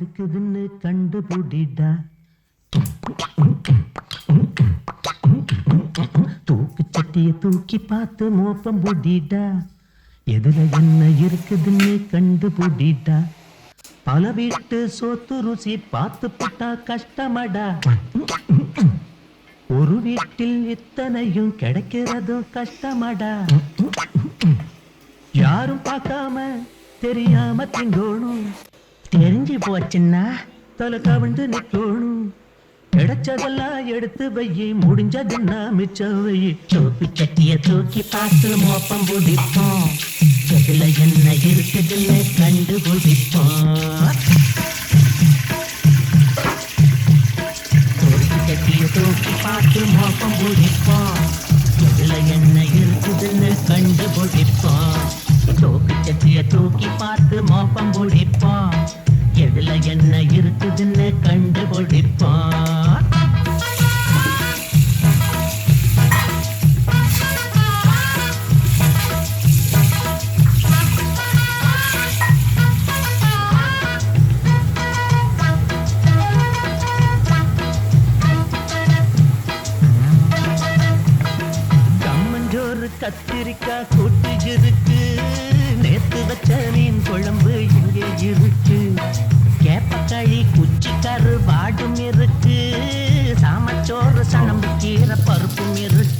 இருக்குதுன்னு கண்டுபிடிடா. தூக்கு சட்டியை தூக்கி பார்த்து மோப்பம் புடிடா எதுல என்ன இருக்குதுன்னு கண்டுபிடிடா. பல வீட்டு சோத்து ருசி பார்த்து புட்டா கஷ்டமடா. ஒரு வீட்டில் இத்தனையும் கிடைக்கிறதும் கஷ்டமடா. யாரும் பார்க்காம தெரியாம திங்கோணும். தெரிஞ்சு போச்சுன்னா தலை கவிழ்ந்து நிக்கணும். கிடைச்சதெல்லாம் எடுத்து வையி முடிஞ்சதுன்னா மிச்சம் வையி. தூக்கி சட்டிய தூக்கி பார்த்து மோப்பம் பிடிப்போம் அதுல என்ன இருக்குதுன்னு கண்டுபிடிப்போம் தூக்கி சட்டிய தூக்கி பார்த்து மோப்பம் பிடிப்போம் அதுல என்ன இருக்குதுன்னு கண்டுபிடிப்போம் தூக்கி சட்டிய தூக்கி பார்த்து மோப்பம் பிடிப்போம் எதுல என்ன இருக்குதுன்னு கண்டுபிடிப்போம் கத்திரிக்காய் கூட்டு இருக்கு. நேத்து வச்ச மீன் குழம்பு இருக்கு கேப்பக்களி குச்சிக்கரு வாடும் இருக்கு. சாமச்சோறு சணம்பு கீரை பருப்பும் இருக்கு.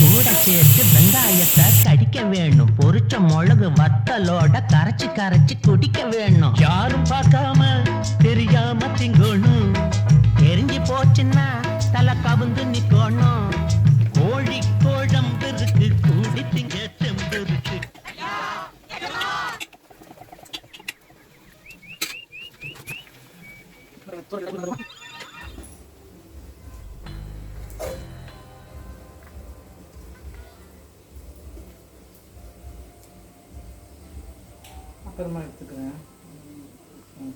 கூட சேர்த்து வெங்காயத்தை கடிக்க வேணும். பொரிச்ச மிளகு வத்தலோட கரைச்சு கரைச்சு குடிக்க வேணும். யாரும் பார்க்காம தெரியாம திங்கணும். தெரிஞ்சு போச்சுன்னா தலை கவுந்து நிக்கணும். கோழி கோழம்பு இருக்கு கூடி திங்க செம்பு இருக்கு. Thank you. அப்புறமா எடுத்துக்கிறேன் ம்.